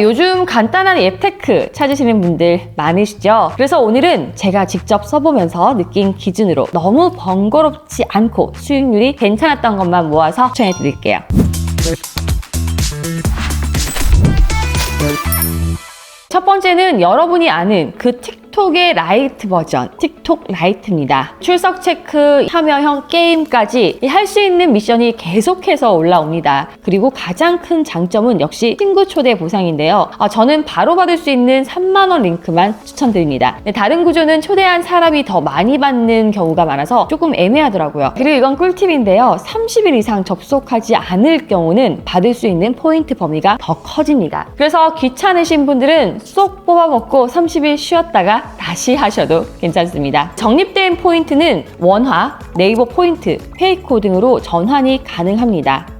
요즘 간단한 앱테크 찾으시는 분들 많으시죠? 그래서 오늘은 제가 직접 써보면서 느낀 기준으로 너무 번거롭지 않고 수익률이 괜찮았던 것만 모아서 추천해 드릴게요. 첫 번째는 여러분이 아는 그 틱 톡의 라이트 버전, 틱톡 라이트입니다. 출석 체크, 참여형 게임까지 할 수 있는 미션이 계속해서 올라옵니다. 그리고 가장 큰 장점은 역시 친구 초대 보상인데요. 아, 저는 바로 받을 수 있는 3만원 링크만 추천드립니다. 네, 다른 구조는 초대한 사람이 더 많이 받는 경우가 많아서 조금 애매하더라고요. 그리고 이건 꿀팁인데요. 30일 이상 접속하지 않을 경우는 받을 수 있는 포인트 범위가 더 커집니다. 그래서 귀찮으신 분들은 쏙 뽑아먹고 30일 쉬었다가 다시 하셔도 괜찮습니다. 적립된 포인트는 원화, 네이버 포인트, 페이코 등으로 전환이 가능합니다.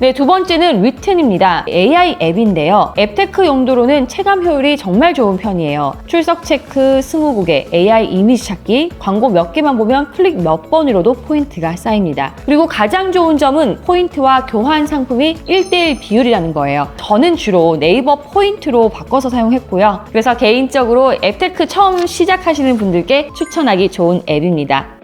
네, 두 번째는 위튼입니다. AI 앱인데요. 앱테크 용도로는 체감 효율이 정말 좋은 편이에요. 출석 체크, 스무고개, AI 이미지 찾기, 광고 몇 개만 보면 클릭 몇 번으로도 포인트가 쌓입니다. 그리고 가장 좋은 점은 포인트와 교환 상품이 1대1 비율이라는 거예요. 저는 주로 네이버 포인트로 바꿔서 사용했고요. 그래서 개인적으로 앱테크 처음 시작하시는 분들께 추천하기 좋은 앱입니다.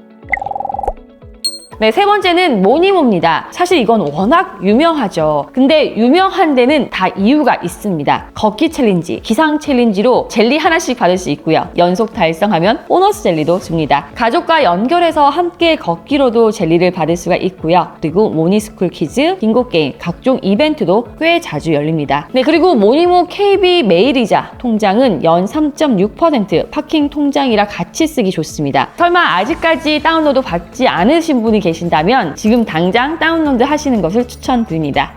네, 세 번째는 모니모입니다. 사실 이건 워낙 유명하죠. 근데 유명한 데는 다 이유가 있습니다. 걷기 챌린지, 기상 챌린지로 젤리 하나씩 받을 수 있고요. 연속 달성하면 보너스 젤리도 줍니다. 가족과 연결해서 함께 걷기로도 젤리를 받을 수가 있고요. 그리고 모니스쿨 퀴즈, 빙고 게임, 각종 이벤트도 꽤 자주 열립니다. 네, 그리고 모니모 KB 메일이자 통장은 연 3.6% 파킹 통장이라 같이 쓰기 좋습니다. 설마 아직까지 다운로드 받지 않으신 분이 계신다면 지금 당장 다운로드 하시는 것을 추천드립니다.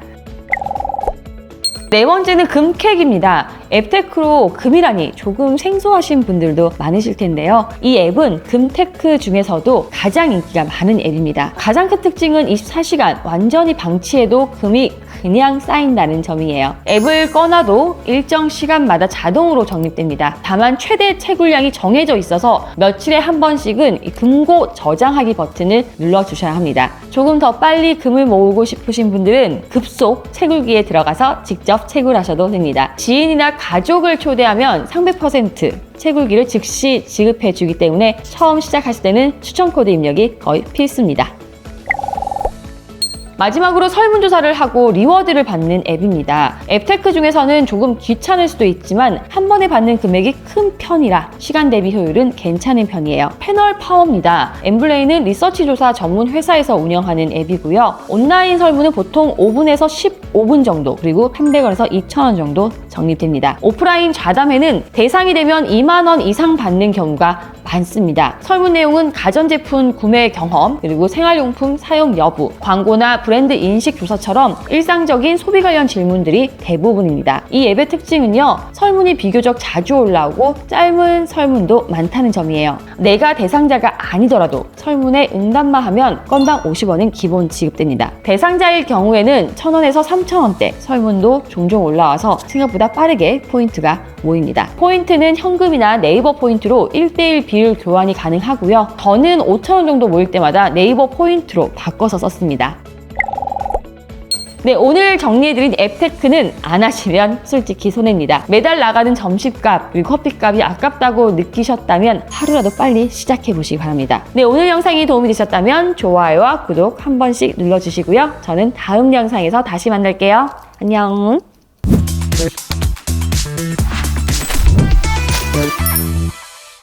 네 번째는 금캐입니다. 앱테크로 금이라니 조금 생소하신 분들도 많으실 텐데요. 이 앱은 금테크 중에서도 가장 인기가 많은 앱입니다. 가장 큰 특징은 24시간 완전히 방치해도 금이 그냥 쌓인다는 점이에요. 앱을 꺼놔도 일정 시간마다 자동으로 적립됩니다. 다만 최대 채굴량이 정해져 있어서 며칠에 한 번씩은 이 금고 저장하기 버튼을 눌러주셔야 합니다. 조금 더 빨리 금을 모으고 싶으신 분들은 급속 채굴기에 들어가서 직접 채굴하셔도 됩니다. 지인이나 가족을 초대하면 300% 채굴기를 즉시 지급해 주기 때문에 처음 시작하실 때는 추천 코드 입력이 거의 필수입니다. 마지막으로 설문조사를 하고 리워드를 받는 앱입니다. 앱테크 중에서는 조금 귀찮을 수도 있지만 한 번에 받는 금액이 큰 편이라 시간 대비 효율은 괜찮은 편이에요. 패널 파워입니다. 엠블레이는 리서치 조사 전문 회사에서 운영하는 앱이고요. 온라인 설문은 보통 5분에서 15분 정도 그리고 300원에서 2,000원 정도 적립됩니다. 오프라인 좌담회는 대상이 되면 2만 원 이상 받는 경우가 많습니다. 설문 내용은 가전제품 구매 경험, 그리고 생활용품 사용 여부, 광고나 브랜드 인식 조사처럼 일상적인 소비 관련 질문들이 대부분입니다. 이 앱의 특징은요, 설문이 비교적 자주 올라오고 짧은 설문도 많다는 점이에요. 내가 대상자가 아니더라도 설문에 응답만 하면 건당 50원은 기본 지급됩니다. 대상자일 경우에는 1,000원에서 3,000원대 설문도 종종 올라와서 생각보다 빠르게 포인트가 모입니다. 포인트는 현금이나 네이버 포인트로 1대1 비율 교환이 가능하고요. 저는 5,000원 정도 모일 때마다 네이버 포인트로 바꿔서 썼습니다. 네, 오늘 정리해드린 앱테크는 안 하시면 솔직히 손해입니다. 매달 나가는 점심값, 그리고 커피값이 아깝다고 느끼셨다면 하루라도 빨리 시작해보시기 바랍니다. 네, 오늘 영상이 도움이 되셨다면 좋아요와 구독 한 번씩 눌러주시고요. 저는 다음 영상에서 다시 만날게요. 안녕.